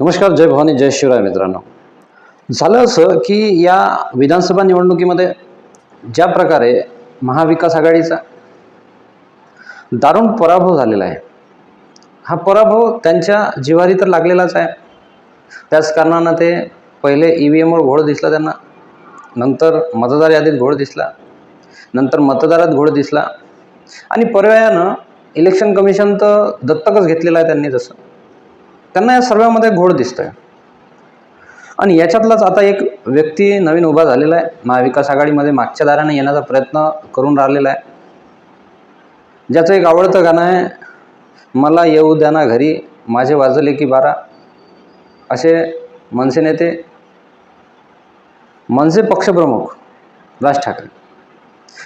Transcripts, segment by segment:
नमस्कार जय भवानी जय शिवराय मित्रांनो. झालं असं की या विधानसभा निवडणुकीमध्ये ज्या प्रकारे महाविकास आघाडीचा दारुण पराभव झालेला आहे हा पराभव त्यांच्या जिवारी तर लागलेलाच आहे. त्याच कारणानं ते पहिले ई व्ही एमवर घोळ दिसला त्यांना नंतर मतदार यादीत घोळ दिसला नंतर मतदारात घोळ दिसला आणि पर्यायानं इलेक्शन कमिशन तर दत्तकच घेतलेलं आहे त्यांनी जसं. त्यांना या सर्वांमध्ये दिसतं दिसतोय. आणि याच्यातलाच आता एक व्यक्ती नवीन उभा झालेला आहे. महाविकास आघाडीमध्ये मागच्या दाराने येण्याचा प्रयत्न करून राहिलेला आहे. ज्याचं एक आवडतं गाणं आहे मला येऊ द्या ना घरी माझे वाजले की बारा. असे मनसे नेते मनसे पक्षप्रमुख राज ठाकरे.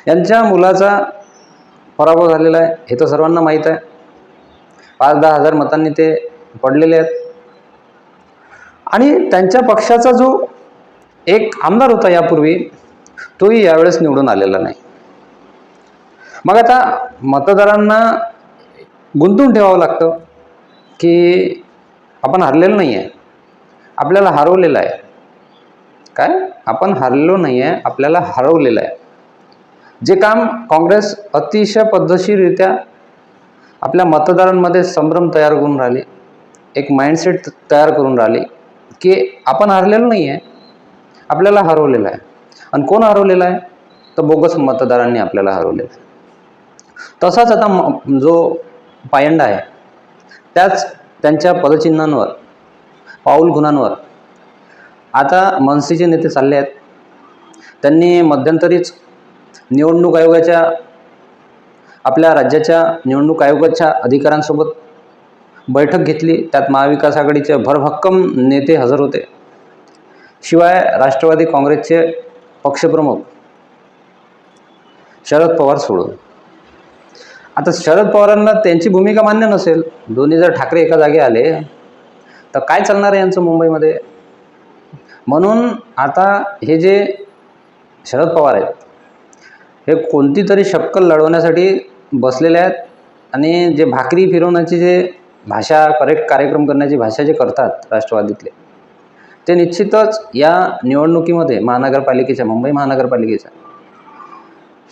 यांच्या मुलाचा पराभव झालेला आहे. हे तर सर्वांना माहीत आहे. पाच दहा हजार मतांनी ते पडलेले आहेत. आणि त्यांच्या पक्षाचा जो एक आमदार होता यापूर्वी तोही यावेळेस निवडून आलेला नाही. मग आता मतदारांना गुंतून ठेवावं लागतं की आपण हरलेलो नाही आहे आपल्याला हरवलेलं आहे. काय आपण हरलेलो नाही आहे आपल्याला हरवलेलं आहे. जे काम काँग्रेस अतिशय पद्धतशीररित्या आपल्या मतदारांमध्ये संभ्रम तयार करून राहिले. एक माइंडसेट तयार करून राहिली की आपण हरलेलो नाही आहे आपल्याला हरवलेलं आहे. आणि कोण हरवलेलं आहे? तर बोगस मतदारांनी आपल्याला हरवलेलं आहे. तसाच आता म जो पायंडा आहे त्याच त्यांच्या पदचिन्हांवर पाऊल गुणांवर आता मनसेचे नेते चालले आहेत. त्यांनी मध्यंतरीच निवडणूक आयोगाच्या आपल्या राज्याच्या निवडणूक आयोगाच्या अधिकाऱ्यांसोबत बैठक घेतली. त्यात महाविकास आघाडीचे भरभक्कम नेते हजर होते. शिवाय राष्ट्रवादी काँग्रेसचे पक्षप्रमुख शरद पवार सोडून. आता शरद पवारांना त्यांची भूमिका मान्य नसेल. दोन्ही जर ठाकरे एका जागी आले तर काय चालणार आहे यांचं मुंबईमध्ये? म्हणून आता हे जे शरद पवार आहेत हे कोणती तरी शक्कल लढवण्यासाठी बसलेले आहेत. आणि जे भाकरी फिरवण्याची जे भाषा करेक्ट कार्यक्रम करण्याची भाषा जे करतात राष्ट्रवादीतले ते निश्चितच या निवडणुकीमध्ये महानगरपालिकेच्या मुंबई महानगरपालिकेच्या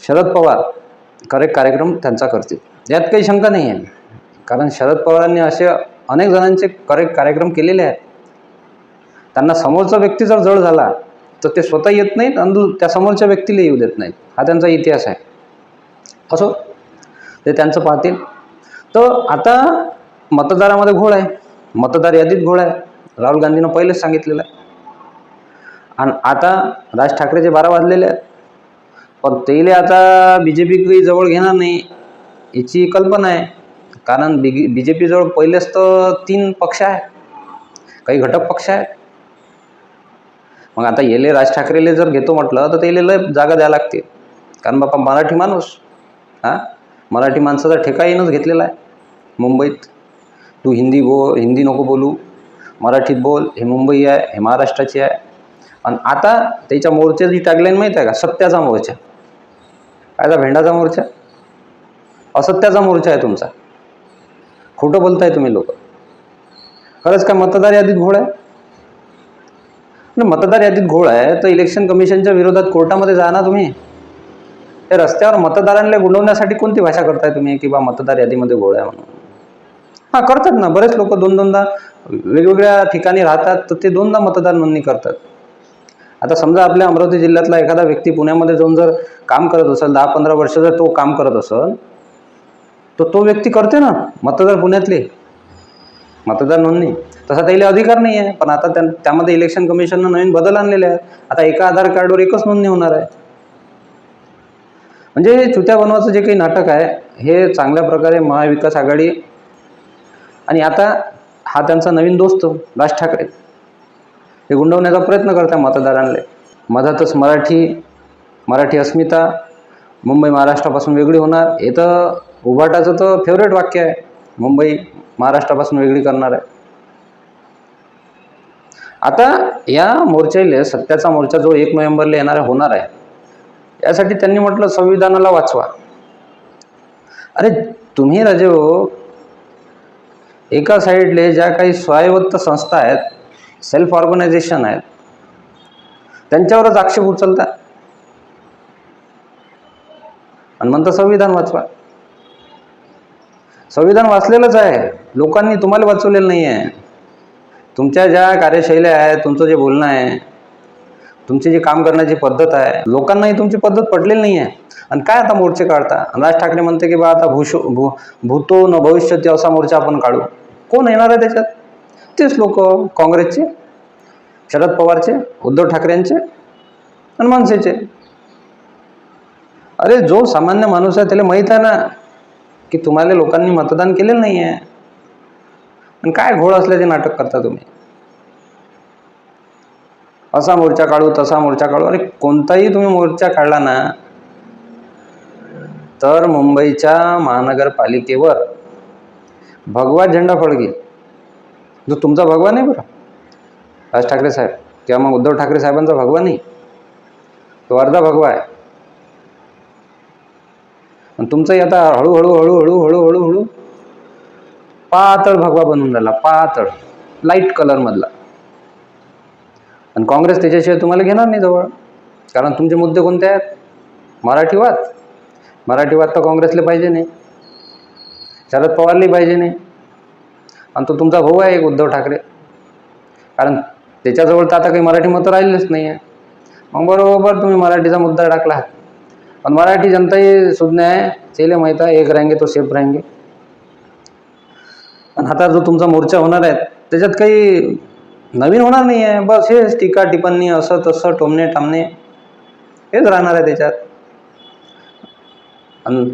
शरद पवार करेक्ट कार्यक्रम त्यांचा करतील. यात काही शंका नाही आहे कारण शरद पवारांनी असे अनेक जणांचे करेक्ट कार्यक्रम केलेले आहेत. त्यांना समोरचा व्यक्ती जर जड झाला तर ते स्वतः येत नाहीत आणि त्या समोरच्या व्यक्तीला येऊ देत नाहीत. हा त्यांचा इतिहास आहे. असो ते त्यांचं पाहतील. तर आता मतदारामध्ये घोळ आहे. मतदार यादीत घोळ आहे. राहुल गांधीनं पहिलेच सांगितलेलं आहे. आणि आता राज ठाकरेचे बारा वाजलेले आहेत. पण तेले आता बी जे पी काही जवळ घेणार नाही याची कल्पना आहे. कारण बी बी जे पीजवळ पहिलेच तर तीन पक्ष आहे काही घटक पक्ष आहेत. मग आता येले राज ठाकरेले जर घेतो म्हटलं तर त्याला लय जागा द्यायला लागते कारण बापा मराठी माणूस हां? मराठी माणसाचा ठेका येणंच घेतलेला आहे मुंबईत. तू हिंदी बोल हिंदी नको बोलू. मराठीत बोल हे मुंबई आहे हे महाराष्ट्राची आहे. आणि आता त्याच्या मोर्चाची टॅगलाईन माहीत आहे का? सत्याचा मोर्चा. कायचा भेंडाचा मोर्चा. असत्याचा मोर्चा आहे तुमचा. खोटं बोलताय तुम्ही लोक. खरंच काय मतदार यादीत घोळ आहे? मतदार यादीत घोळ आहे तर इलेक्शन कमिशनच्या विरोधात कोर्टामध्ये जा ना तुम्ही. ते रस्त्यावर मतदारांना गुंडवण्यासाठी कोणती भाषा करताय तुम्ही की बा मतदार यादीमध्ये घोळ आहे म्हणून? हां करतात ना. बरेच लोक दोन दोनदा वेगवेगळ्या ठिकाणी राहतात तर ते दोनदा मतदार नोंदणी करतात. आता समजा आपल्या अमरावती जिल्ह्यातला एखादा व्यक्ती पुण्यामध्ये जाऊन जर काम करत असेल दहा पंधरा वर्ष जर तो काम करत असेल तर तो व्यक्ती करते ना मतदार पुण्यातले. मतदार नोंदणी. तसा त्याला अधिकार नाही आहे पण आता त्या त्यामध्ये इलेक्शन कमिशननं नवीन बदल आणलेले आहेत. आता एका आधार कार्डवर एकच नोंदणी होणार आहे. म्हणजे चुत्या बनवाचं जे काही नाटक आहे हे चांगल्या प्रकारे महाविकास आघाडी आणि आता हा त्यांचा नवीन दोस्त राज ठाकरे. हे गुंडवण्याचा प्रयत्न करतात मतदारांना मधातच मराठी मराठी अस्मिता मुंबई महाराष्ट्रापासून वेगळी होणार. हे तर उभाटाचं तर फेवरेट वाक्य आहे. मुंबई महाराष्ट्रापासून वेगळी करणार आहे. आता या मोर्चाले सत्याचा मोर्चा जो एक नोव्हेंबरला येणार होणार आहे यासाठी त्यांनी म्हटलं संविधानाला वाचवा. अरे तुम्ही राजे हो एका साईडले ज्या काही स्वायत्त संस्था आहेत सेल्फ ऑर्गनायझेशन आहेत त्यांच्यावरच आक्षेप उचलता. आणि म्हणतं संविधान वाचवा. संविधान वाचलेलंच आहे. लोकांनी तुम्हाला वाचवलेलं नाही आहे. तुमच्या ज्या कार्यशैल्या आहेत तुमचं जे बोलणं आहे तुमची जी काम करण्याची पद्धत आहे लोकांनाही तुमची पद्धत पटलेली नाही आहे. आणि काय आता मोर्चे काढता? राज ठाकरे म्हणते की बा आता भूषो भू भूतो न भविष्य असा मोर्चा आपण काढू. कोण येणार आहे त्याच्यात तेच लोक काँग्रेसचे शरद पवारचे उद्धव ठाकरेंचे आणि मनसेचे. अरे जो सामान्य माणूस आहे त्याला माहीत आहे ना की तुम्हाला लोकांनी मतदान केलेलं नाही आहे आणि काय घोळ असल्याचे नाटक करता तुम्ही? असा मोर्चा काढू तसा मोर्चा काढू. अरे कोणताही तुम्ही मोर्चा काढला ना तर मुंबईच्या महानगरपालिकेवर भगवा झेंडा फडकी जो तुमचा भगवा नाही बरं? राज ठाकरे साहेब. किंवा मग उद्धव ठाकरे साहेबांचा भगवा नाही. तो अर्धा भगवा आहे. आणि तुमचंही आता हळूहळू हळूहळू हळूहळू हळू पातळ भगवा बनून राहिला पातळ. लाइट कलरमधला आणि काँग्रेस त्याच्याशिवाय तुम्हाला घेणार नाही जवळ. कारण तुमचे मुद्दे कोणते आहेत? मराठीवाद. मराठीवाद तर काँग्रेसला पाहिजे नाही. शरद पवारली पाहिजे नाही. आणि तो तुमचा भाऊ आहे एक उद्धव ठाकरे. कारण त्याच्याजवळ तर आता काही मराठी मतं राहिलेच नाही आहे मग बरोबर तुम्ही मराठीचा मुद्दा टाकला. पण मराठी जनताही सुज्ञ आहे. चेले माहीत आहे एक रांगे तो सेफ रांगे. आणि आता जो तुमचा मोर्चा होणार आहे त्याच्यात काही नवीन होणार नाही आहे बस हेच टीका टिप्पणी असं तसं टोमणे टामणे हेच राहणार आहे त्याच्यात. आणि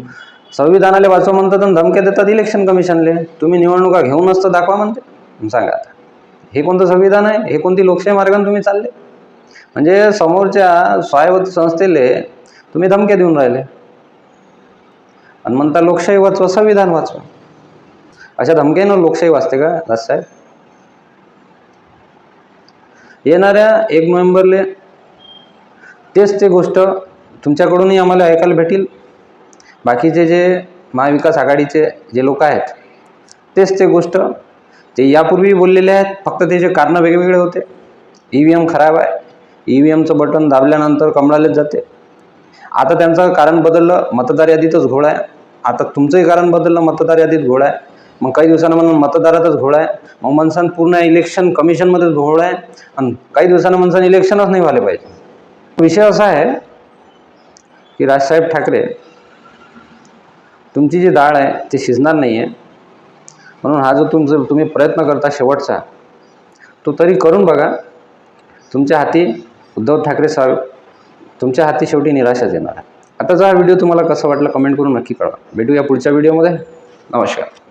संविधानाला वाचव म्हणतात आणि धमक्या देतात इलेक्शन कमिशनले तुम्ही निवडणुका घेऊनच तर दाखवा म्हणते. सांगा आता. हे कोणतं संविधान आहे? हे कोणती लोकशाही मार्गाने तुम्ही चालले? म्हणजे समोरच्या स्वायत्त संस्थेले तुम्ही धमक्या देऊन राहिले. आणि म्हणता लोकशाही वाचवा संविधान वाचवा. अशा धमक्यानं लोकशाही वाचते का? राजसाहेब येणाऱ्या एक नोव्हेंबरले तेच ते गोष्ट तुमच्याकडूनही आम्हाला ऐकायला भेटेल. बाकीचे जे महाविकास आघाडीचे जे लोक आहेत तेच ते गोष्ट ते यापूर्वी बोललेले आहेत फक्त त्याचे कारणं वेगवेगळे होते. ई व्ही एम खराब आहे. ई व्ही एमचं बटन दाबल्यानंतर कमळालेच जाते. आता त्यांचं कारण बदललं मतदार यादीतच घोळ आहे. आता तुमचंही कारण बदललं मतदार यादीत घोळ आहे. मग काही दिवसानं म्हणून मतदारातच घोळ आहे. मग मनसान पूर्ण इलेक्शन कमिशनमध्येच घोळ आहे. आणि काही दिवसानं मनसान इलेक्शनच नाही व्हायला पाहिजे. विषय असा आहे की राजसाहेब ठाकरे तुमची जी डाळ आहे ती शिजणार नाही आहे म्हणून हा जो तुमचं तुम्ही प्रयत्न करता शेवटचा तो तरी करून बघा. तुमच्या हाती उद्धव ठाकरे साहेब तुमच्या हाती शेवटी निराशाच येणार आहे. आताचा हा व्हिडिओ तुम्हाला कसा वाटला कमेंट करून नक्की कळवा. भेटूया पुढच्या व्हिडिओमध्ये. नमस्कार.